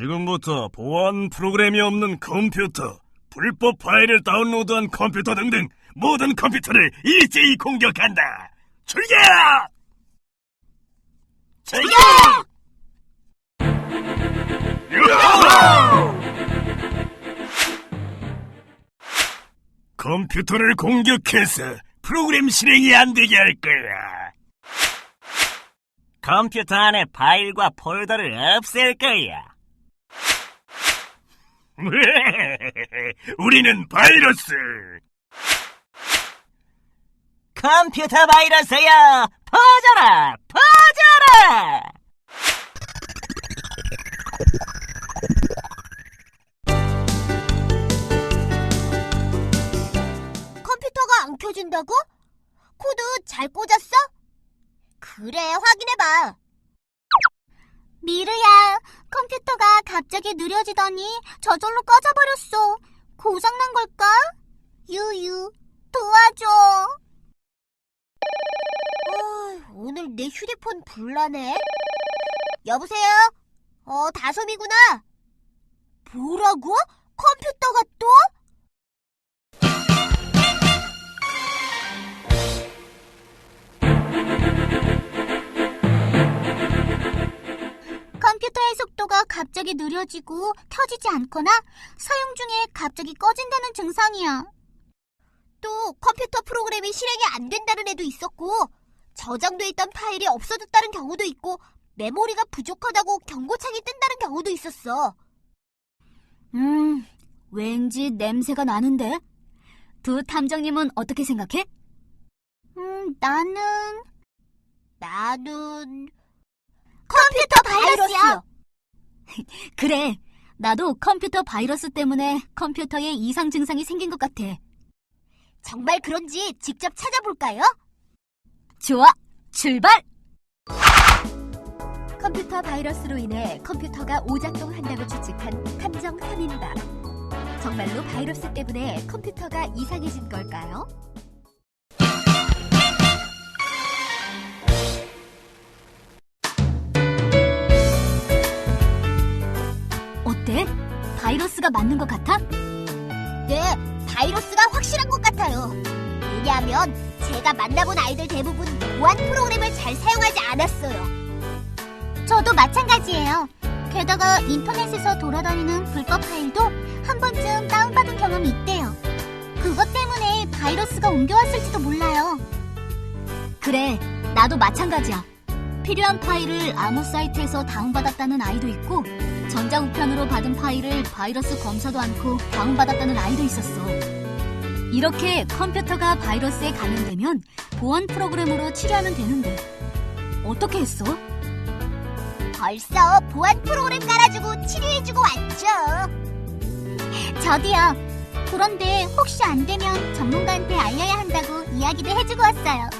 지금부터 보안 프로그램이 없는 컴퓨터, 불법 파일을 다운로드한 컴퓨터 등등 모든 컴퓨터를 일제히 공격한다. 출격! 출격! 컴퓨터를 공격해서 프로그램 실행이 안 되게 할 거야. 컴퓨터 안에 파일과 폴더를 없앨 거야. 우리는 바이러스. 컴퓨터 바이러스야! 퍼져라! 퍼져라! 컴퓨터가 안 켜진다고? 코드 잘 꽂았어? 그래, 확인해봐. 미르야, 컴퓨터가 갑자기 느려지더니 저절로 꺼져버렸어. 고장난 걸까? 유유, 도와줘. 어, 오늘 내 휴대폰 불나네. 여보세요? 어, 다솜이구나. 뭐라고? 컴퓨터가 느려지고 켜지지 않거나 사용 중에 갑자기 꺼진다는 증상이야. 또 컴퓨터 프로그램이 실행이 안 된다는 애도 있었고 저장돼 있던 파일이 없어졌다는 경우도 있고 메모리가 부족하다고 경고창이 뜬다는 경우도 있었어. 음, 왠지 냄새가 나는데? 두 탐정님은 어떻게 생각해? 음, 나는... 나는... 컴퓨터 바이러스야. 그래. 나도 컴퓨터 바이러스 때문에 컴퓨터에 이상 증상이 생긴 것 같아. 정말 그런지 직접 찾아볼까요? 좋아. 출발! 컴퓨터 바이러스로 인해 컴퓨터가 오작동한다고 추측한 탐정 3인방. 정말로 바이러스 때문에 컴퓨터가 이상해진 걸까요? 바이러스가 맞는 것 같아? 네, 바이러스가 확실한 것 같아요. 왜냐하면 제가 만나본 아이들 대부분 보안 프로그램을 잘 사용하지 않았어요. 저도 마찬가지예요. 게다가 인터넷에서 돌아다니는 불법 파일도 한 번쯤 다운받은 경험이 있대요. 그것 때문에 바이러스가 옮겨왔을지도 몰라요. 그래, 나도 마찬가지야. 필요한 파일을 아무 사이트에서 다운받았다는 아이도 있고 전자우편으로 받은 파일을 바이러스 검사도 않고 다운받았다는 아이도 있었어. 이렇게 컴퓨터가 바이러스에 감염되면 보안 프로그램으로 치료하면 되는데 어떻게 했어? 벌써 보안 프로그램 깔아주고 치료해주고 왔죠. 저도요. 그런데 혹시 안 되면 전문가한테 알려야 한다고 이야기도 해주고 왔어요.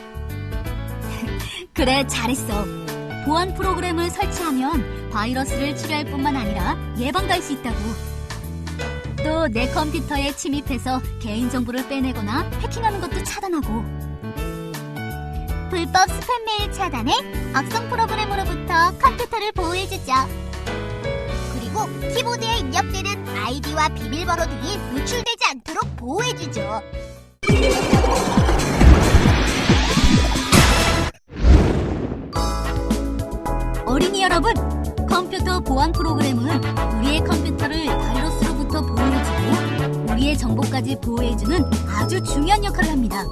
그래, 잘했어. 보안 프로그램을 설치하면 바이러스를 치료할 뿐만 아니라 예방도 할 수 있다고. 또 내 컴퓨터에 침입해서 개인정보를 빼내거나 해킹하는 것도 차단하고. 불법 스팸 메일 차단에 악성 프로그램으로부터 컴퓨터를 보호해주죠. 그리고 키보드에 입력되는 아이디와 비밀번호 등이 노출되지 않도록 보호해주죠. 여러분, 컴퓨터 보안 프로그램은 우리의 컴퓨터를 바이러스로부터 보호해주고 우리의 정보까지 보호해주는 아주 중요한 역할을 합니다.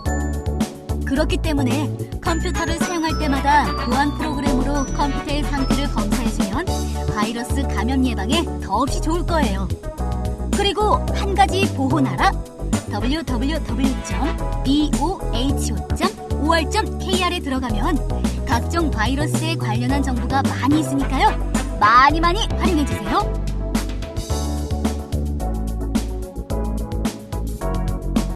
그렇기 때문에 컴퓨터를 사용할 때마다 보안 프로그램으로 컴퓨터의 상태를 검사해주면 바이러스 감염 예방에 더없이 좋을 거예요. 그리고 한 가지 알아? www.boho.or.kr에 들어가면 각종 바이러스에 관련한 정보가 많이 있으니까요. 많이 많이 활용해주세요.